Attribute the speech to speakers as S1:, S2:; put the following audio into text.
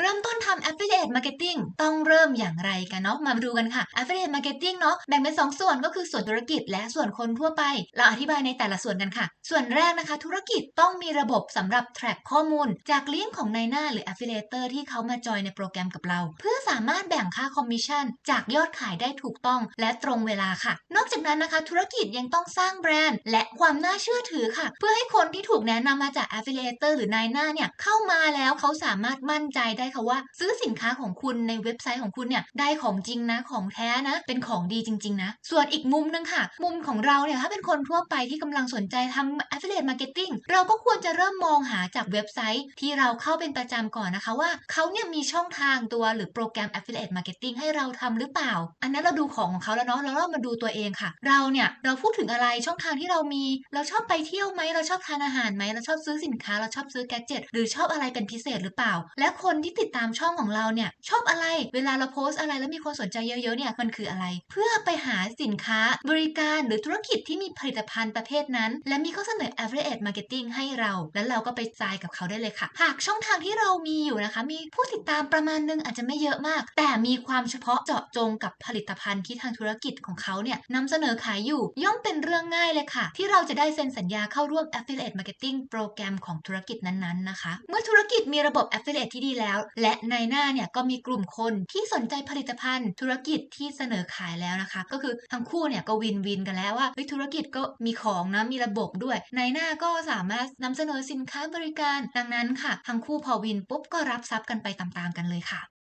S1: เริ่มต้นทำ affiliate marketing ต้องเริ่มอย่างไรกันเนาะมาดูกันค่ะ affiliate marketing เนาะแบ่งเป็น 2 ส่วนก็คือส่วนธุรกิจและส่วนคนทั่วไป เราอธิบายในแต่ละส่วนกันค่ะ ส่วนแรกนะคะ ธุรกิจต้องมีระบบสำหรับ track ข้อมูล จากลิงก์ของนายหน้าหรือ affiliator ที่เขามาจอยในโปรแกรมกับเรา เพื่อสามารถแบ่งค่าคอมมิชชั่นจากยอดขายได้ถูกต้องและตรงเวลาค่ะ นอกจากนั้นนะคะ ธุรกิจยังต้องสร้างแบรนด์ และความน่าเชื่อถือค่ะ เพื่อให้คนที่ถูกแนะนำมาจาก affiliator หรือนายหน้าเนี่ยเข้ามาแล้วเขาสามารถมั่นใจได้ค่ะว่า ซื้อสินค้าของคุณในเว็บไซต์ของคุณเนี่ยได้ของจริงนะของแท้นะ เป็นของดีจริง ๆ นะ ส่วนอีกมุมนึงค่ะ มุมของเราเนี่ยถ้าเป็นคนทั่วไปที่กำลังสนใจทำ affiliate marketing เราก็ควรจะเริ่มมองหาจากเว็บไซต์ที่เราเข้าเป็นประจำก่อนนะคะว่าเขาเนี่ยมีช่องทางตัวหรือโปรแกรม affiliate marketing ให้เราทำหรือเปล่า อันนั้นเราดูของของเขาแล้วเนาะแล้วเรามาดูตัวเองค่ะ เราเนี่ยเราพูดถึงอะไรช่องทางที่เรามี เราชอบไปเที่ยวไหมเราชอบทานอาหารไหมเราชอบซื้อสินค้า เราชอบซื้อแกดเจิตหรือชอบอะไรเป็นพิเศษหรือเปล่า และคนที่ติดตามช่องของเราเนี่ยชอบอะไร เวลาเราโพสอะไรแล้วมีคนสนใจเยอะๆเนี่ยมันคืออะไร เพื่อไปหาสินค้าบริการหรือธุรกิจที่มีผลิตภัณฑ์ประเภทนั้น และมีข้อเสนอ affiliate marketing ให้เรา แล้วเราก็ไปจ่ายกับเขาได้เลยค่ะ หากช่องทางที่เรามีอยู่นะคะ มีผู้ติดตามประมาณนึงอาจจะไม่เยอะมาก แต่มีความเฉพาะเจาะจงกับผลิตภัณฑ์ที่ทางธุรกิจของเขาเนี่ยนำเสนอขายอยู่ ย่อมเป็นเรื่องง่ายเลยค่ะ ที่เราจะได้เซ็นสัญญาเข้าร่วม affiliate marketing โปรแกรมของธุรกิจนั้นๆนะคะ เมื่อธุรกิจมีระบบ affiliate ที่ดีแล้วและในหน้าเนี่ยก็มีกลุ่มคนที่สนใจผลิตภัณฑ์ ธุรกิจที่เสนอขายแล้วนะคะ ก็คือทั้งคู่เนี่ยก็วินวินกันแล้วว่าเฮ้ยธุรกิจก็มีของนะมีระบบด้วย ในหน้าก็สามารถนำเสนอสินค้าบริการ ดังนั้นค่ะ ทั้งคู่พอวินปุ๊บก็รับทรัพย์กันไปตามๆกันเลยค่ะ